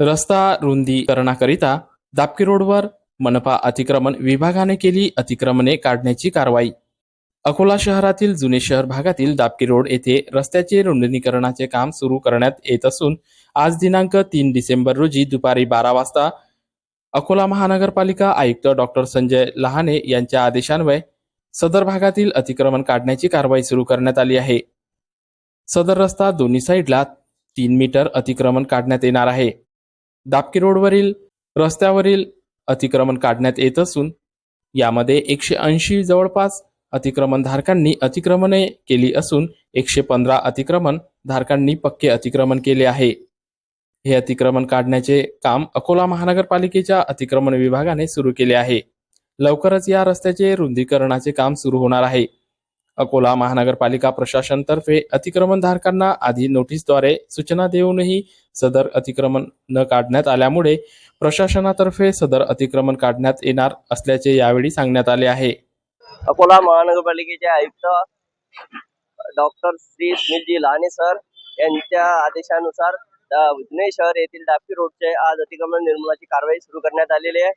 रस्ता रुंदीकरणाकरिता दापकी रोडवर मनपा अतिक्रमण विभागाने केली अतिक्रमणे काढण्याची कारवाई. अकोला शहरातील जुने शहर भागातील दापकी रोड येथे रस्त्याचे रुंदीकरणाचे काम सुरू करण्यात येत असून आज दिनांक तीन डिसेंबर रोजी दुपारी बारा वाजता अकोला महानगरपालिका आयुक्त डॉक्टर संजय लहाने यांच्या आदेशान्वये सदर भागातील अतिक्रमण काढण्याची कारवाई सुरू करण्यात आली आहे. सदर रस्ता दोन्ही साईडला तीन मीटर अतिक्रमण काढण्यात येणार आहे. दापकी रोडवरील रस्त्यावरील अतिक्रमण काढण्यात येत असून यामध्ये एकशे ऐंशी जवळपास अतिक्रमण धारकांनी अतिक्रमणे केली असून एकशे पंधरा अतिक्रमण धारकांनी पक्के अतिक्रमण केले आहे. हे अतिक्रमण काढण्याचे काम अकोला महानगरपालिकेच्या अतिक्रमण विभागाने सुरू केले आहे. लवकरच या रस्त्याचे रुंदीकरणाचे काम सुरू होणार आहे. अकोला महानगरपालिका प्रशासनतर्फे अतिक्रमण धारकांना आधी नोटीसद्वारे सूचना देऊनही सदर अतिक्रमण न काढण्यात आल्यामुळे प्रशासनातर्फे सदर अतिक्रमण काढण्यात येणार असल्याचे यावेळी सांगण्यात आले आहे. अकोला महानगरपालिकेचे आयुक्त डॉक्टर श्री सुनीलजी लहाने सर यांच्या आदेशानुसार अ, जुने शहर येथील डापी रोडचे आज अतिक्रमण निर्मूलनाची कारवाई सुरू करण्यात आलेली आहे.